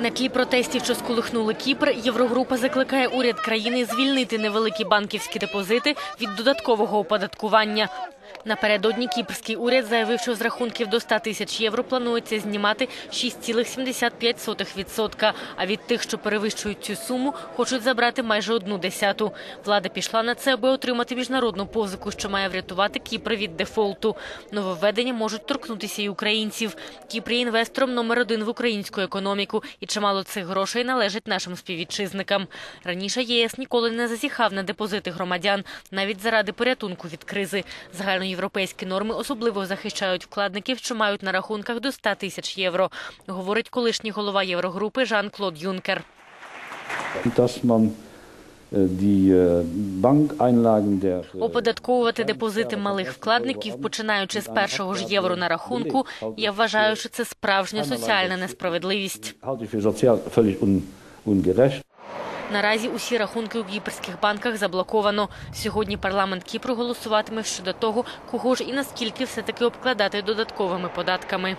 На тлі протестів, що сколихнули Кіпр, Єврогрупа закликає уряд країни звільнити невеликі банківські депозити від додаткового оподаткування. Напередодні кіпрський уряд заявив, що з рахунків до 100 тисяч євро планується знімати 6,75%, а від тих, що перевищують цю суму, хочуть забрати майже одну десяту. Влада пішла на це, аби отримати міжнародну позику, що має врятувати Кіпр від дефолту. Нововведення можуть торкнутися і українців. Кіпр є інвестором номер один в українську економіку, і чимало цих грошей належить нашим співвітчизникам. Раніше єС ніколи не засіхав на депозити громадян, навіть заради порятунку від кризи. Загальноєвропейські норми особливо захищають вкладників, що мають на рахунках до 100 тисяч євро, говорить колишній голова Єврогрупи Юнкер. äh, die äh, Bankeinlagen der äh, Оподатковувати депозити малих вкладників, починаючи з першого ж євро на рахунку, я вважаю, що це справжня соціальна несправедливість. Наразі усі рахунки у кіпрських банках заблоковано. Сьогодні парламент Кіпру голосуватиме щодо того, кого ж і наскільки все таки обкладати додатковими податками.